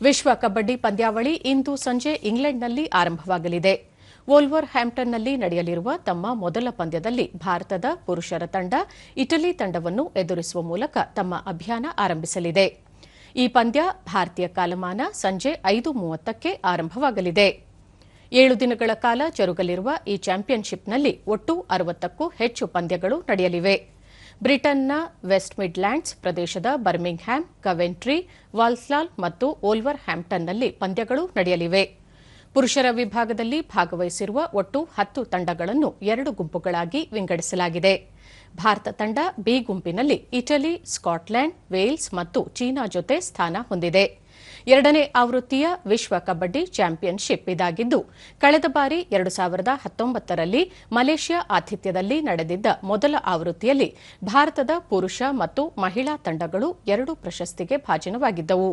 ವಿಶ್ವ ಕಬಡ್ಡಿ ಪಂದ್ಯಾವಳಿ ಇಂದು ಸಂಜೆ ಇಂಗ್ಲೆಂಡ್ನಲ್ಲಿ ಆರಂಭವಾಗಲಿದೆ. ವೋಲ್ವರ್ ಹ್ಯಾಂಪ್ಟನ್ನಲ್ಲಿ ನಡೆಯಲಿರುವ ತಮ್ಮ ಮೊದಲ ಪಂದ್ಯದಲ್ಲಿ ಭಾರತದ ಪುರುಷರ ತಂಡ, ಇಟಲಿ ತಂಡವನ್ನು ಎದುರಿಸುವ ಮೂಲಕ ತಮ್ಮ ಅಭಿಯಾನ ಆರಂಭಿಸಲಿದೆ. ಈ ಪಂದ್ಯ ಭಾರತೀಯ ಕಾಲಮಾನ ಸಂಜೆ ಐದು ಮೂವತ್ತಕ್ಕೆ ಆರಂಭವಾಗಲಿದೆ. ಏಳು ದಿನಗಳ ಕಾಲ ಜರುಗಲಿರುವ ಈ ಚಾಂಪಿಯನ್ಶಿಪ್ನಲ್ಲಿ ಒಟ್ಟು ಅರವತ್ತಕ್ಕೂ ಹೆಚ್ಚು ಪಂದ್ಯಗಳು ನಡೆಯಲಿವೆ. ಬ್ರಿಟನ್ನ ವೆಸ್ಟ್ ಮಿಡ್ಲ್ಯಾಂಡ್ಸ್ ಪ್ರದೇಶದ ಬರ್ಮಿಂಗ್ಹ್ಯಾಮ್, ಕವೆಂಟ್ರಿ, ವಾಲ್ಸ್ಲಾಲ್ ಮತ್ತು ಓಲ್ವರ್ ಹ್ಯಾಂಪ್ಟನ್ನಲ್ಲಿ ಪಂದ್ಯಗಳು ನಡೆಯಲಿವೆ. ಪುರುಷರ ವಿಭಾಗದಲ್ಲಿ ಭಾಗವಹಿಸಿರುವ ಒಟ್ಟು ಹತ್ತು ತಂಡಗಳನ್ನು ಎರಡು ಗುಂಪುಗಳಾಗಿ ವಿಂಗಡಿಸಲಾಗಿದೆ. ಭಾರತ ತಂಡ ಬಿ ಗುಂಪಿನಲ್ಲಿ ಇಟಲಿ ಸ್ಕಾಟ್ಲೆಂಡ್ ವೇಲ್ಸ್ ಮತ್ತು ಚೀನಾ ಜೊತೆ ಸ್ಥಾನ ಹೊಂದಿದೆ. ಎರಡನೇ ಆವೃತ್ತಿಯ ವಿಶ್ವ ಕಬಡ್ಡಿ ಚಾಂಪಿಯನ್ಶಿಪ್ ಇದಾಗಿದ್ದು, ಕಳೆದ ಬಾರಿ ಎರಡು ಸಾವಿರದ ಹತ್ತೊಂಬತ್ತರಲ್ಲಿ ಮಲೇಷ್ಯಾ ಆತಿಥ್ಯದಲ್ಲಿ ನಡೆದಿದ್ದ ಮೊದಲ ಆವೃತ್ತಿಯಲ್ಲಿ ಭಾರತದ ಪುರುಷ ಮತ್ತು ಮಹಿಳಾ ತಂಡಗಳು ಎರಡು ಪ್ರಶಸ್ತಿಗೆ ಭಾಜನವಾಗಿದ್ದವು.